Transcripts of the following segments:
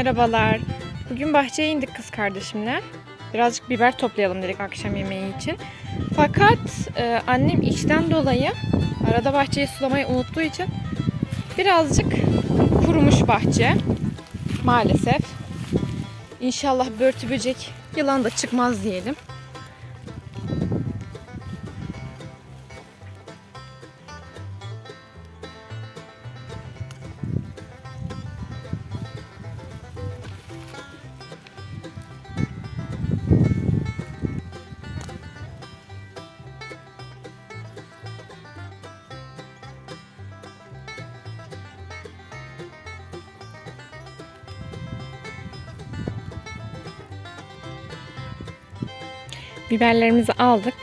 Merhabalar. Bugün bahçeye indik kız kardeşimle. Birazcık biber toplayalım dedik akşam yemeği için. Fakat e, annem işten dolayı arada bahçeyi sulamayı unuttuğu için birazcık kurumuş bahçe. Maalesef. İnşallah börtü böcek yılan da çıkmaz diyelim. Biberlerimizi aldık.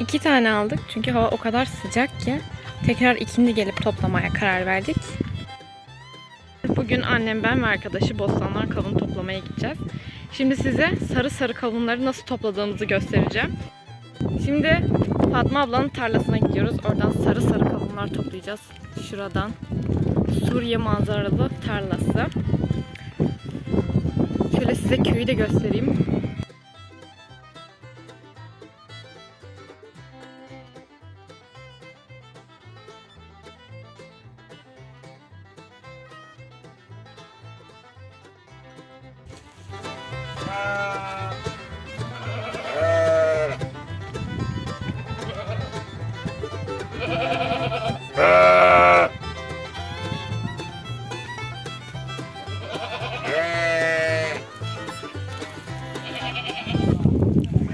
İki tane aldık çünkü hava o kadar sıcak ki tekrar ikindi gelip toplamaya karar verdik. Bugün annem, ben ve arkadaşı bostanlar kavun toplamaya gideceğiz. Şimdi size sarı sarı kavunları nasıl topladığımızı göstereceğim. Şimdi Fatma ablanın tarlasına gidiyoruz. Oradan sarı sarı kavunlar toplayacağız. Şuradan. Suriye manzaralı tarlası. Şöyle size köyü de göstereyim.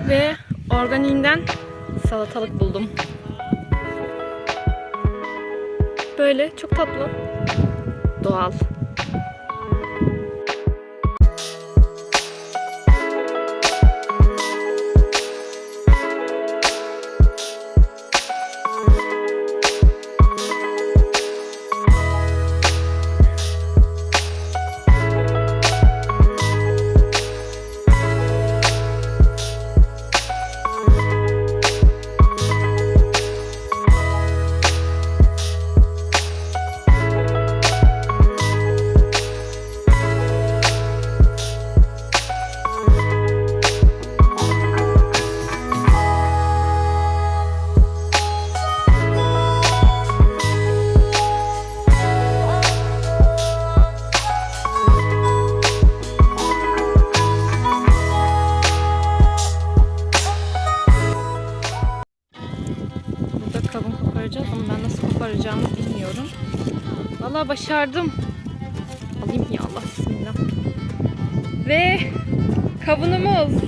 Ve organiğinden salatalık buldum. Böyle çok tatlı. Doğal. Başardım. Alayım ya Allah bismillah. Ve kavunumuz.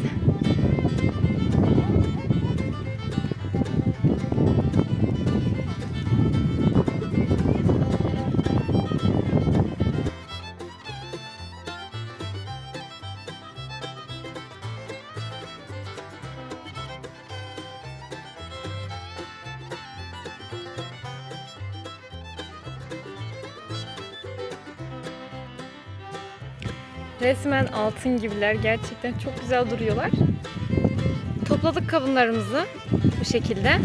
Resmen altın gibiler. Gerçekten çok güzel duruyorlar. Topladık kavunlarımızı bu şekilde.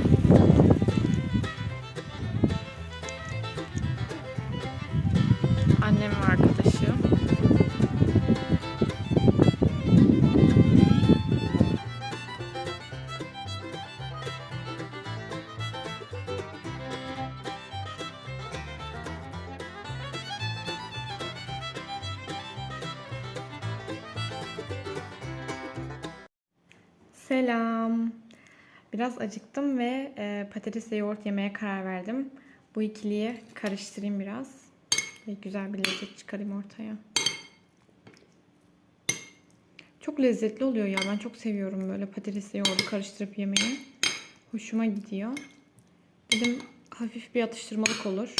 Selam. Biraz acıktım ve e, patatesle yoğurt yemeye karar verdim. Bu ikiliyi karıştırayım biraz. Ve güzel bir lezzet çıkarayım ortaya. Çok lezzetli oluyor ya. Ben çok seviyorum böyle patatesle yoğurdu karıştırıp yemeyi. Hoşuma gidiyor. Dedim hafif bir atıştırmalık olur.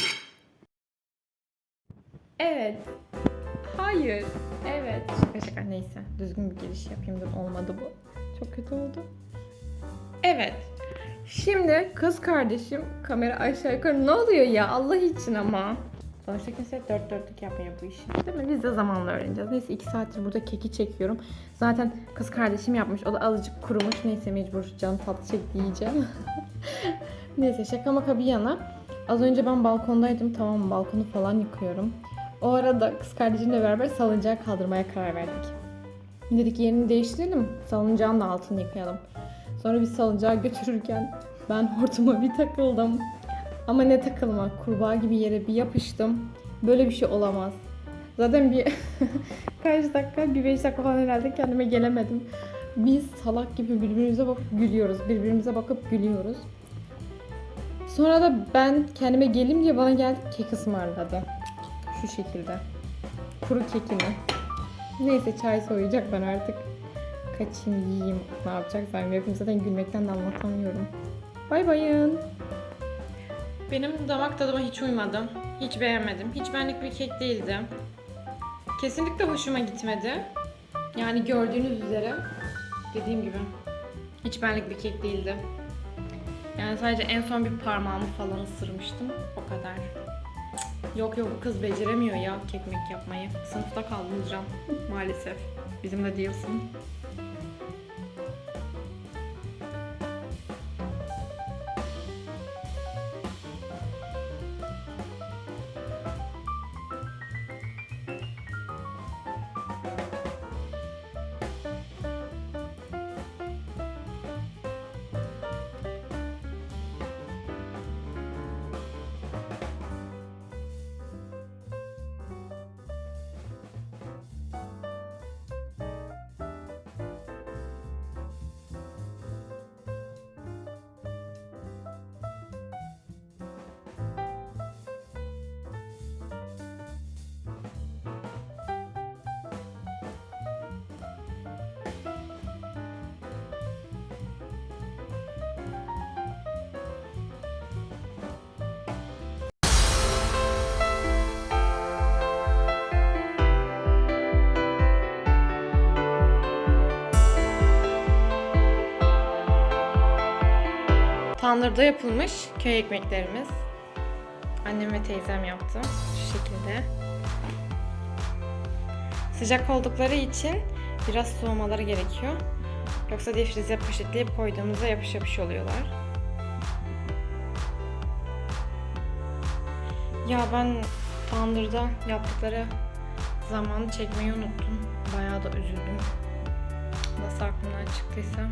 Evet. Hayır. Evet. Şaka şaka neyse. Düzgün bir giriş yapayım da olmadı bu. Çok kötü oldu. Evet. Şimdi kız kardeşim kamera aşağı yukarı ne oluyor ya Allah için ama. Sonuçta kimse dört dörtlük yapmıyor bu işi. Değil mi? Biz de zamanla öğreneceğiz. Neyse iki saattir burada keki çekiyorum. Zaten kız kardeşim yapmış. O da azıcık kurumuş. Neyse mecbur canım tatlı çekti yiyeceğim. Neyse şaka maka bir yana. Az önce ben balkondaydım. Tamam? Balkonu falan yıkıyorum. O arada kız kardeşimle beraber salıncağı kaldırmaya karar verdik. Dedik yerini değiştirelim. Salıncağın da altını yıkayalım. Sonra biz salıncağı götürürken ben hortuma bir takıldım. Ama ne takılma kurbağa gibi yere bir yapıştım. Böyle bir şey olamaz. Zaten bir kaç dakika, bir beş dakika falan herhalde kendime gelemedim. Biz salak gibi birbirimize bakıp gülüyoruz. Birbirimize bakıp gülüyoruz. Sonra da ben kendime gelim diye bana geldi kek ısmarladı. Şu şekilde. Kuru kekini. Neyse çay soğuyacak ben artık. Kaçayım yiyeyim ne yapacaksam yapayım. Zaten gülmekten de anlatamıyorum. Bay bayın. Benim damak tadıma hiç uymadı. Hiç beğenmedim. Hiç benlik bir kek değildi. Kesinlikle hoşuma gitmedi. Yani gördüğünüz üzere dediğim gibi hiç benlik bir kek değildi. Yani sadece en son bir parmağımı falan ısırmıştım. O kadar. Yok yok bu kız beceremiyor ya kekmek yapmayı. Sınıfta kaldınız Can. Maalesef. Bizimle değilsin. Tandırda yapılmış köy ekmeklerimiz. Annem ve teyzem yaptı. Şu şekilde. Sıcak oldukları için biraz soğumaları gerekiyor. Yoksa difrize poşetleyip koyduğumuzda yapış yapış oluyorlar. Ya ben tandırda yaptıkları zamanı çekmeyi unuttum. Bayağı da üzüldüm. Nasıl aklımdan çıktıysa.